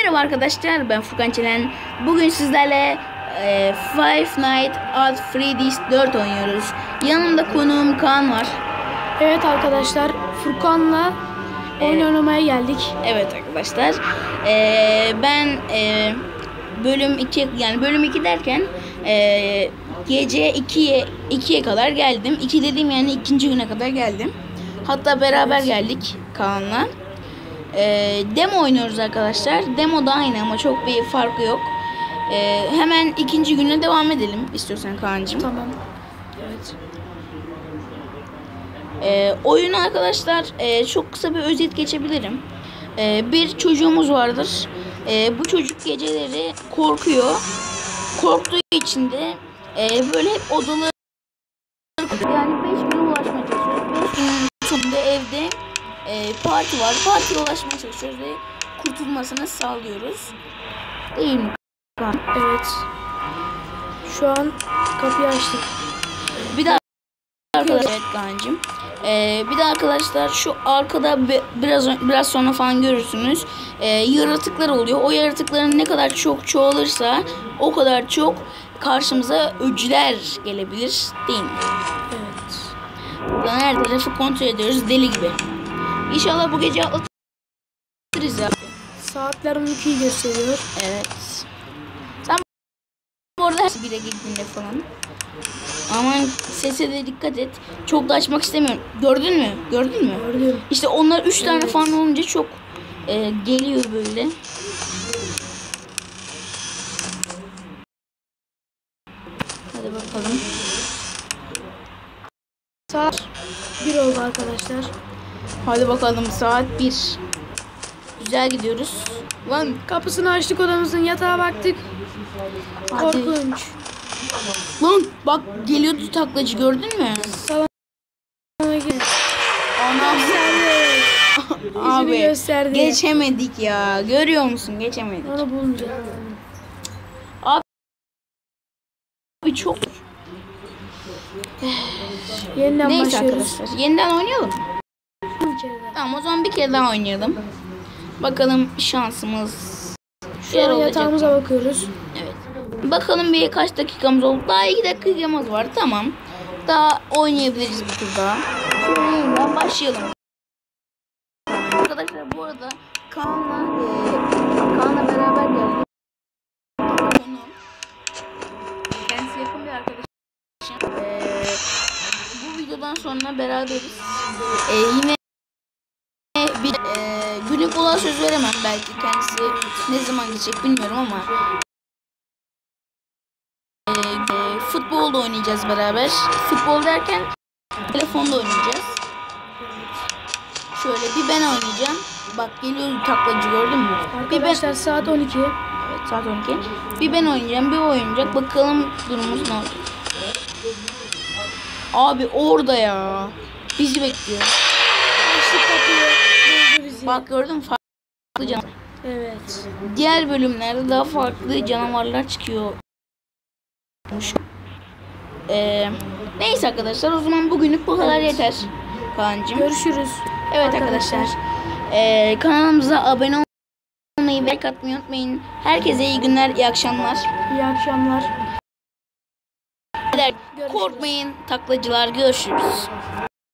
Merhaba arkadaşlar ben Furkan Çelen. Bugün sizlerle e, Five Nights at Freddy's 4 oynuyoruz. Yanımda konuğum Kaan var. Evet arkadaşlar Furkan'la oyun oynamaya geldik. Evet arkadaşlar. E, ben e, bölüm 2 yani bölüm 2 derken e, gece 2'ye 2'ye kadar geldim. 2 dediğim yani ikinci güne kadar geldim. Hatta beraber geldik Kaan'la. E, demo oynuyoruz arkadaşlar. Demo da aynı ama çok bir farkı yok. E, hemen ikinci güne devam edelim istiyorsan Kaan'cığım. Tamam. Evet. E, oyunu arkadaşlar e, çok kısa bir özet geçebilirim. E, bir çocuğumuz vardır. E, bu çocuk geceleri korkuyor. Korktuğu için de e, böyle hep odalı yani 5 güne ulaşmaya çalışıyoruz. 5 günün sonunda evde e, parti var. Partiye ulaşmaya çalışıyoruz ve kurtulmasını sağlıyoruz. Değil mi? Evet. Şu an kapıyı açtık. Bir de arkadaşlar evet Kaan'cığım. Ee, bir de arkadaşlar şu arkada bi- biraz biraz sonra falan görürsünüz. Ee, yaratıklar oluyor. O yaratıkların ne kadar çok çoğalırsa o kadar çok karşımıza öcüler gelebilir değil mi? Evet. Buradan her tarafı kontrol ediyoruz deli gibi. İnşallah bu gece atlatırız ya. Saatler 12'yi gösteriyor. Evet. Sen bu arada her bire gittiğinde falan. Aman sese de dikkat et. Çok da açmak istemiyorum. Gördün mü? Gördün mü? Gördüm. İşte onlar üç tane Evet. falan olunca çok e, geliyor böyle. Hadi bakalım. Saat 1 oldu arkadaşlar. Hadi bakalım saat 1. Güzel gidiyoruz. Lan kapısını açtık odamızın yatağa baktık. Hadi. Korkunç. Lan bak geliyordu taklacı gördün mü? Salona gir. Ana abi gösterdi. geçemedik ya. Görüyor musun? Geçemedik. Onu bulunca. Abi çok Yeniden Neyse başlıyoruz. arkadaşlar. Yeniden oynayalım. İçeriden. Tamam o zaman bir kere daha oynayalım. Bakalım şansımız. Şu an olacak yatağımıza mı? bakıyoruz. Evet. Bakalım bir kaç dakikamız oldu. Daha iki dakikamız var. Tamam. Daha oynayabiliriz bir tur daha. Şöyle yeniden başlayalım. Arkadaşlar bu arada Kaan'la e, Kaan'la beraber geldik. Konu. Kendisi yakın bir arkadaşım. E, bu videodan sonra beraberiz. E, yine günlük olan söz veremem belki kendisi ne zaman gidecek bilmiyorum ama e, e, futbol da oynayacağız beraber. Futbol derken telefonda oynayacağız. Şöyle bir ben oynayacağım. Bak geliyor taklacı gördün mü? Bir ben Arkadaşlar saat 12. Evet saat 12. Bir ben oynayacağım, bir oynayacak. Bakalım durumumuz ne olacak. Abi orada ya. Bizi bekliyor. Açtık kapıyı. Bak gördün? Farklı canavar. Evet. Diğer bölümlerde daha farklı canavarlar çıkıyor. Ee, neyse arkadaşlar o zaman bugünlük bu kadar Evet. yeter. Kaan'cığım. Görüşürüz. Evet arkadaşlar. Ee, kanalımıza abone olmayı ve like atmayı unutmayın. Herkese iyi günler, iyi akşamlar. İyi akşamlar. Korkmayın taklacılar görüşürüz.